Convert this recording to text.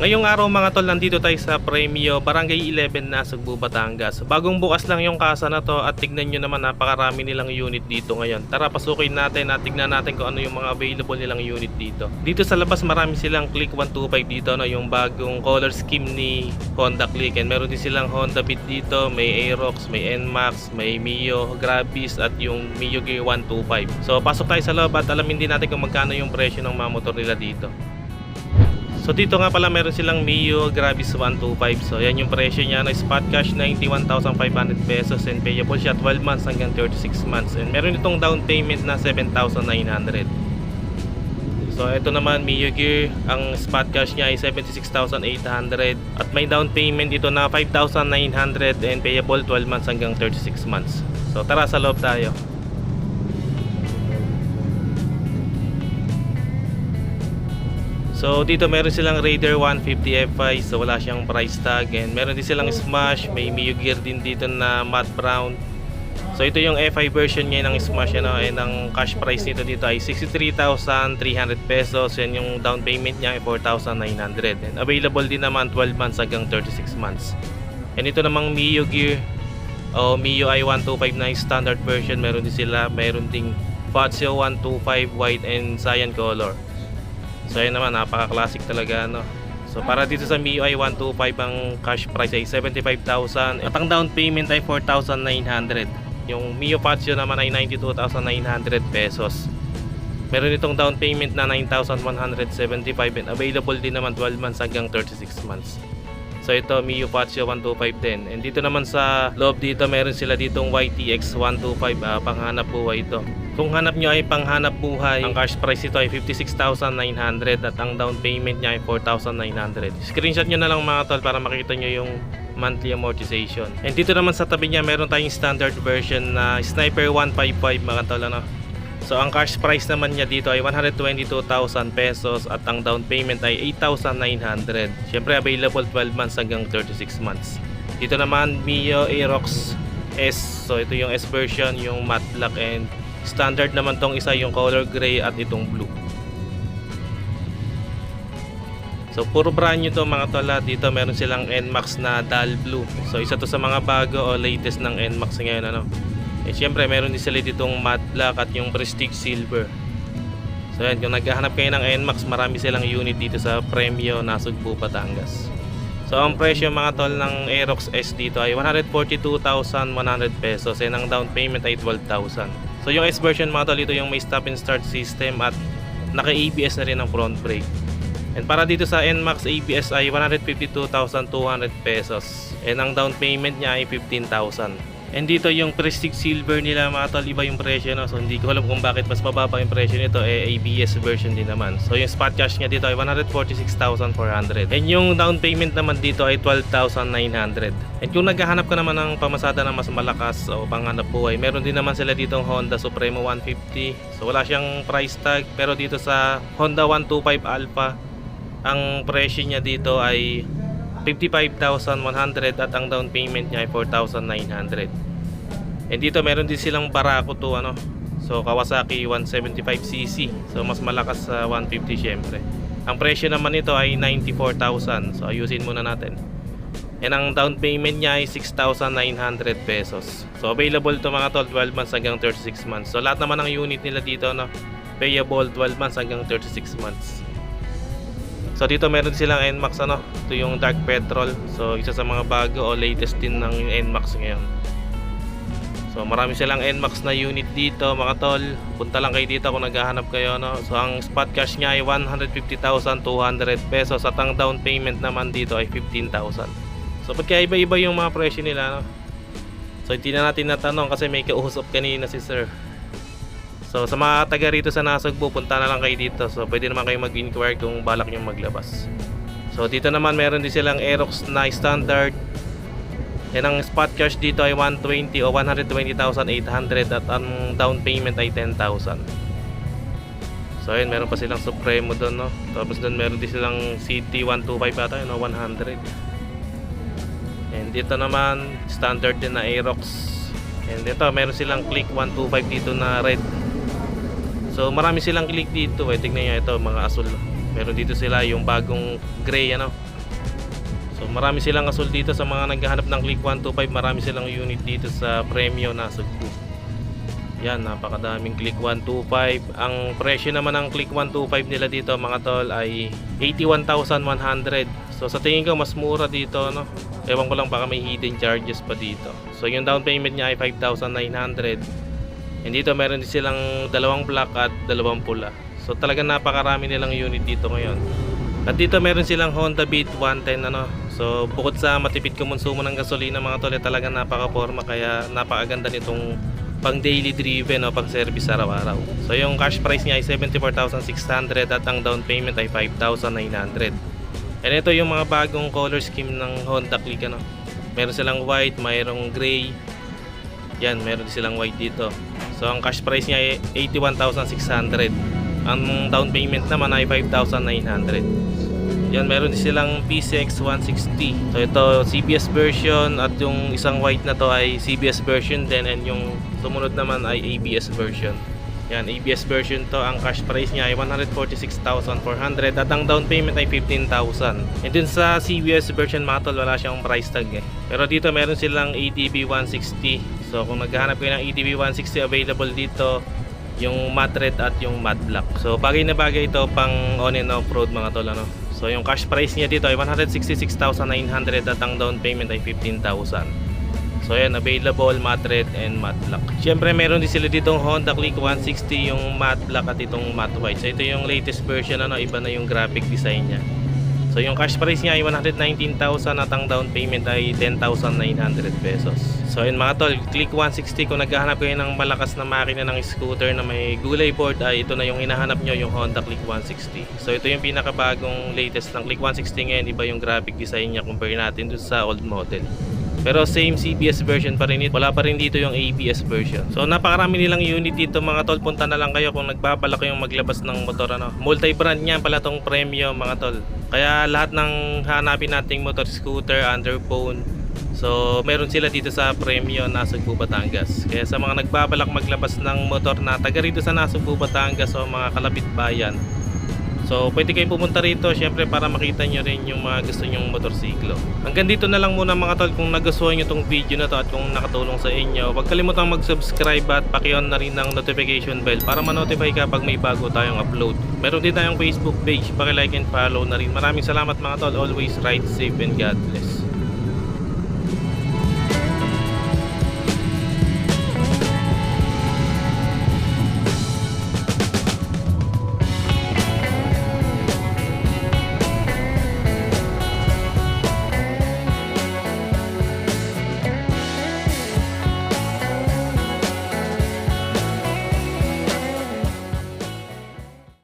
Ngayong araw mga tol, nandito tayo sa Premio Barangay 11 na Sugbo, Batangas. Bagong bukas lang yung kasa na to at tignan nyo naman napakarami nilang unit dito ngayon. Tara pasukin natin at tignan natin kung ano yung mga available nilang unit dito. Dito sa labas marami silang Click 125 dito no, yung bagong color scheme ni Honda Click. And meron din silang Honda Beat dito, may Aerox, may NMAX, may Mio Gravis at yung Mio Gear 125. So pasok tayo sa loob at alamin din natin kung magkano yung presyo ng mga motor nila dito. So dito nga pala meron silang Mio Gravis 125. So yan yung presyo niya na spot cash 91,500 pesos and payable siya 12 months hanggang 36 months. And meron itong down payment na 7,900. So ito naman Mio Gear, ang spot cash niya ay 76,800 at may down payment ito na 5,900 and payable 12 months hanggang 36 months. So tara sa loob tayo. So dito meron silang Raider 150 Fi so wala siyang price tag and meron din silang Smash, may Mio Gear din dito na matte brown. So ito yung FI version niya ng Smash ano and ang cash price nito dito ay 63,300 pesos yan yung down payment niya ay 4,900 and available din naman 12 months hanggang 36 months. And ito namang Mio Gear o i125 na yung standard version meron din sila meron ding Fazio 125 white and cyan color. So ayun naman, napaka-classic talaga no. So para dito sa MIUI 125 ang cash price ay 75,000 at ang down payment ay 4,900. Yung Mio Fazio naman ay 92,900 pesos. Meron itong down payment na 9,175 and available din naman 12 months hanggang 36 months. So ito Mio Fazio 125 din. And dito naman sa loob dito meron sila ditong YTX 125 ah, panghanap buhay ito. Kung hanap nyo ay panghanap buhay, ang cash price ito ay 56,900 at ang down payment niya ay 4,900. Screenshot nyo na lang mga tol para makita nyo yung monthly amortization. And dito naman sa tabi niya meron tayong standard version na Sniper 155 mga tol ano. So ang cash price naman niya dito ay 122,000 pesos at ang down payment ay 8,900. Siyempre available 12 months hanggang 36 months. Dito naman Mio Aerox S. So ito yung S version, yung matte black and standard naman tong isa yung color gray at itong blue. So puro brand new to mga tola. Dito meron silang NMAX na dull blue. So isa to sa mga bago o latest ng NMAX ngayon ano. Eh syempre meron din sila ditong matte black at yung prestige silver. So yan, kung naghahanap kayo ng NMAX, marami silang unit dito sa Premio Nasugbu, Batangas. So ang presyo mga tol ng Aerox S dito ay 142,100 pesos and ang down payment ay 12,000. So yung S version mga tol ito yung may stop and start system at naka ABS na rin ang front brake. And para dito sa NMAX ABS ay 152,200 pesos and ang down payment niya ay 15,000. And dito yung Prestige Silver nila mga tol, iba yung presyo no. So hindi ko alam kung bakit mas mababa yung presyo nito eh ABS version din naman. So yung spot cash niya dito ay 146,400. And yung down payment naman dito ay 12,900. And kung naghahanap ka naman ng pamasada na mas malakas o panghanap buhay, meron din naman sila ditong Honda Supremo 150. So wala siyang price tag pero dito sa Honda 125 Alpha ang presyo niya dito ay 55,100 at ang down payment niya ay 4,900. And dito meron din silang Barako to ano. So Kawasaki 175cc. So mas malakas sa 150 syempre. Ang presyo naman nito ay 94,000. So ayusin muna natin. And ang down payment niya ay 6,900 pesos. So available to mga tol 12 months hanggang 36 months. So lahat naman ng unit nila dito no payable 12 months hanggang 36 months. So dito meron silang NMAX ano, ito yung Dark Petrol. So isa sa mga bago o latest din ng NMAX ngayon. So marami silang NMAX na unit dito mga tol. Punta lang kayo dito kung naghahanap kayo no. So ang spot cash niya ay 150,200 pesos at ang down payment naman dito ay 15,000. So pagka iba-iba yung mga presyo nila no. So hindi na natin natanong kasi may kausap kanina si sir. So sa mga taga rito sa Nasugbu, punta na lang kayo dito. So pwede naman kayo mag-inquire kung balak nyo maglabas. So dito naman meron din silang Aerox na standard. Yan ang spot cash dito ay 120 o 120,800 at ang down payment ay 10,000. So ayun, meron pa silang Supremo doon, no? Tapos doon meron din silang CT 125 ata, no? 100. And dito naman, standard din na Aerox. And dito, meron silang Click 125 dito na red. So marami silang click dito eh. Tingnan nyo ito mga asul. Meron dito sila yung bagong gray ano. So marami silang asol dito sa mga naghahanap ng Click 125, marami silang unit dito sa Premio na Sugbu. Yan, napakadaming Click 125. Ang presyo naman ng Click 125 nila dito mga tol ay 81,100. So sa tingin ko mas mura dito no. Ewan ko lang baka may hidden charges pa dito. So yung down payment niya ay 5,900. And dito meron din silang dalawang black at dalawang pula. So talagang napakarami nilang unit dito ngayon. At dito meron silang Honda Beat 110 ano. So bukod sa matipid kumonsumo ng gasolina mga tol, eh, talagang napaka-forma kaya napakaganda nitong pang daily driven o pang service araw-araw. So yung cash price niya ay 74,600 at ang down payment ay 5,900. And ito yung mga bagong color scheme ng Honda Click ano. Meron silang white, mayroong gray. Yan, meron silang white dito. So ang cash price niya ay 81,600. Ang down payment naman ay 5,900. Yan, meron din silang PCX 160. So ito CBS version at yung isang white na to ay CBS version din and yung sumunod naman ay ABS version. Yan, ABS version to. Ang cash price niya ay 146,400 at ang down payment ay 15,000. And dun sa CBS version mga tol, wala siyang price tag eh. Pero dito meron silang ATV 160. So kung naghahanap kayo ng ATV 160 available dito, yung matte red at yung matte black. So bagay na bagay ito pang on and off road mga tol ano. So yung cash price niya dito ay 166,900 at ang down payment ay 15,000. So yan, available matte red and matte black. Siyempre meron din sila ditong Honda Click 160 yung matte black at itong matte white. So ito yung latest version ano, iba na yung graphic design niya. So yung cash price niya ay 119,000 at ang down payment ay 10,900 pesos. So yun mga tol, Click 160 kung naghahanap kayo ng malakas na makina ng scooter na may gulay board ay ito na yung hinahanap nyo yung Honda Click 160. So ito yung pinakabagong latest ng Click 160 ngayon, iba yung graphic design niya compare natin dun sa old model. Pero same CBS version pa rin ito. Wala pa rin dito yung ABS version. So napakarami nilang unit dito mga tol. Punta na lang kayo kung nagbabalak kayong maglabas ng motor ano. Multi-brand niyan pala tong premium mga tol. Kaya lahat ng hanapin nating motor scooter, underphone, So, meron sila dito sa Premio Nasugbu, Batangas. Kaya sa mga nagbabalak maglabas ng motor na taga rito sa Nasugbu, Batangas o mga kalapit bayan. So, pwede kayong pumunta rito syempre para makita nyo rin yung mga gusto nyong motorsiklo. Hanggang dito na lang muna mga tol kung nagustuhan nyo tong video na to at kung nakatulong sa inyo. Huwag kalimutang mag-subscribe at paki-on na rin ng notification bell para ma-notify ka pag may bago tayong upload. Meron din tayong Facebook page, paki-like and follow na rin. Maraming salamat mga tol. Always ride safe and God bless.